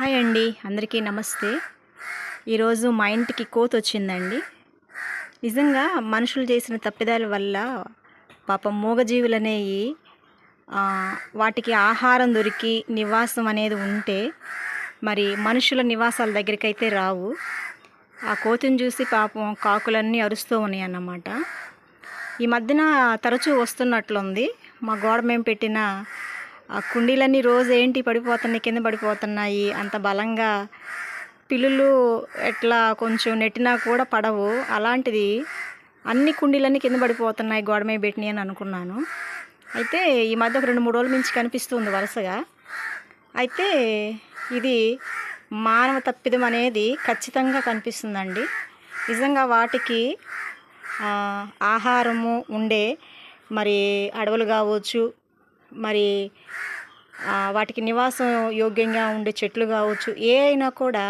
Hi అండి అందరికీ నమస్తే. ఈరోజు మా ఇంటికి కోత వచ్చిందండి. నిజంగా మనుషులు చేసిన తప్పిదాల వల్ల పాపం మూగజీవులు అనేవి వాటికి ఆహారం దొరికి నివాసం అనేది ఉంటే మరి మనుషుల నివాసాల దగ్గరికి అయితే రావు. ఆ కోతిని చూసి పాపం కాకులన్నీ అరుస్తూ ఉన్నాయి అన్నమాట ఈ మధ్యన తరచూ వస్తున్నట్లుంది. మా గోడ మేము పెట్టిన ఆ కుండీలన్నీ రోజు ఏంటి పడిపోతున్నాయి కింద పడిపోతున్నాయి అంత బలంగా పిల్లులు ఎట్లా కొంచెం నెట్టినా కూడా పడవు. అలాంటిది అన్ని కుండీలన్నీ కింద పడిపోతున్నాయి గోడ మీద పెట్టినాయి అని అనుకున్నాను. అయితే ఈ మధ్య ఒక రెండు మూడు రోజుల నుంచి కనిపిస్తుంది వరుసగా. అయితే ఇది మానవ తప్పిదం అనేది ఖచ్చితంగా కనిపిస్తుందండి. నిజంగా వాటికి ఆహారము ఉండే మరి అడవులు కావచ్చు మరి వాటికి నివాసం యోగ్యంగా ఉండే చెట్లు కావచ్చు ఏ అయినా కూడా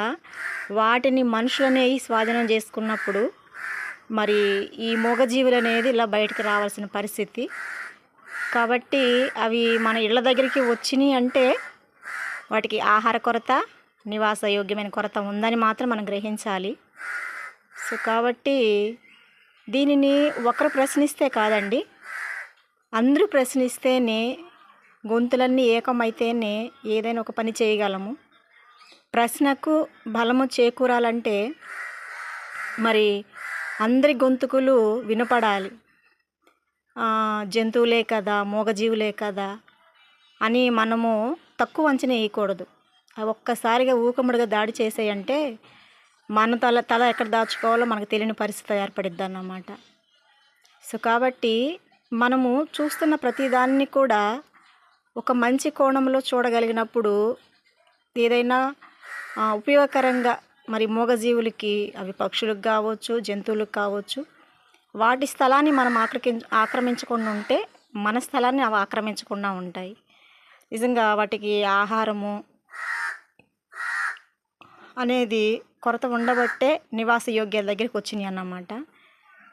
వాటిని మనుషులనే స్వాధీనం చేసుకున్నప్పుడు మరి ఈ మూగజీవులు అనేది ఇలా బయటకు రావాల్సిన పరిస్థితి. కాబట్టి అవి మన ఇళ్ళ దగ్గరికి వచ్చినాయి అంటే వాటికి ఆహార కొరత నివాస యోగ్యమైన కొరత ఉందని మాత్రం మనం గ్రహించాలి. సో కాబట్టి దీనిని ఒకరు ప్రశ్నిస్తే కాదండి అందరూ ప్రశ్నిస్తేనే గొంతులన్నీ ఏకమైతేనే ఏదైనా ఒక పని చేయగలము. ప్రశ్నకు బలము చేకూరాలంటే మరి అందరి గొంతుకులు వినపడాలి. జంతువులే కదా మూగజీవులే కదా అని మనము తక్కువ అంచనా వేయకూడదు. అవి ఒక్కసారిగా ఊకముడిగా దాడి చేసాయంటే మన తల తల ఎక్కడ దాచుకోవాలో మనకు తెలియని పరిస్థితి ఏర్పడిద్ది అన్నమాట. సో కాబట్టి మనము చూస్తున్న ప్రతిదాన్ని కూడా ఒక మంచి కోణంలో చూడగలిగినప్పుడు ఏదైనా ఉపయోగకరంగా మరి మూగజీవులకి అవి పక్షులకు కావచ్చు జంతువులకు కావచ్చు వాటి స్థలాన్ని మనం ఆక్రకి ఆక్రమించకుండా ఉంటే మన స్థలాన్ని అవి ఆక్రమించకుండా ఉంటాయి. నిజంగా వాటికి ఆహారము అనేది కొరత ఉండబట్టే నివాస యోగ్యాల దగ్గరికి వచ్చినాయి అన్నమాట.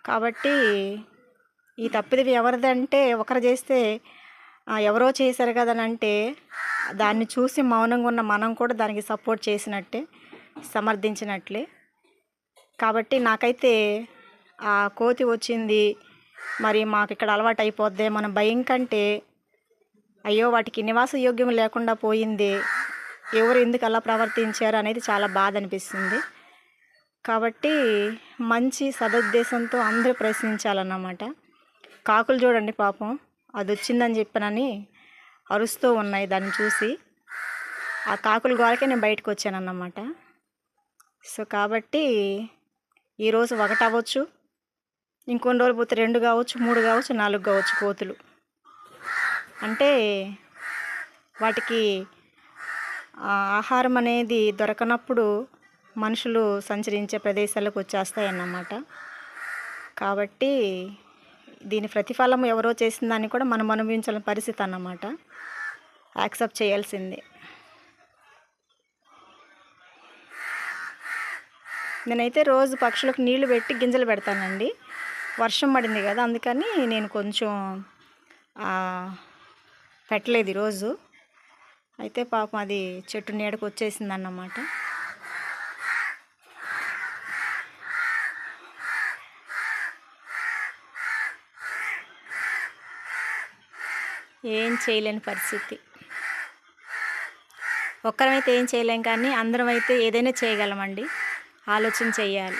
కాబట్టి ఈ తప్పిదవి ఎవరిదంటే ఒకరు చేస్తే ఎవరో చేశారు కదా అని అంటే దాన్ని చూసి మౌనంగా ఉన్న మనం కూడా దానికి సపోర్ట్ చేసినట్టే సమర్థించినట్లే. కాబట్టి నాకైతే ఆ కోతి వచ్చింది మరి మాకు ఇక్కడ అలవాటు అయిపోద్ది మన భయం కంటే అయ్యో వాటికి నివాస యోగ్యం లేకుండా పోయింది ఎవరు ఎందుకు అలా ప్రవర్తించారు అనేది చాలా బాధ అనిపిస్తుంది. కాబట్టి మంచి సదుద్దేశంతో అందరూ ప్రశ్నించాలన్నమాట. కాకులు చూడండి పాపం. అది వచ్చిందని చెప్పనని అరుస్తూ ఉన్నాయి దాన్ని చూసి. ఆ కాకుల గోలకే నేను బయటకు వచ్చానన్నమాట. సో కాబట్టి ఈరోజు ఒకటి అవ్వచ్చు ఇంకొన్ని రోజులు పోతే రెండు కావచ్చు మూడు కావచ్చు నాలుగు కావచ్చు కోతులు. అంటే వాటికి ఆహారం అనేది దొరకనప్పుడు మనుషులు సంచరించే ప్రదేశాలకు వచ్చేస్తాయి అన్నమాట కాబట్టి దీని ప్రతిఫలం ఎవరో చేసిందని కూడా మనం అనుభవించాలని పరిస్థితి అన్నమాట. యాక్సెప్ట్ చేయాల్సిందే. నేనైతే రోజు పక్షులకు నీళ్ళు పెట్టి గింజలు పెడతానండి. వర్షం పడింది కదా అందుకని నేను కొంచెం పెట్టలేదు ఈరోజు. అయితే పాపం అది చెట్టు నీడకు వచ్చేసింది అన్నమాట ఏం చేయలేని పరిస్థితి. ఒక్కరమైతే ఏం చేయలేం కానీ అందరం అయితే ఏదైనా చేయగలమండి. ఆలోచన చేయాలి.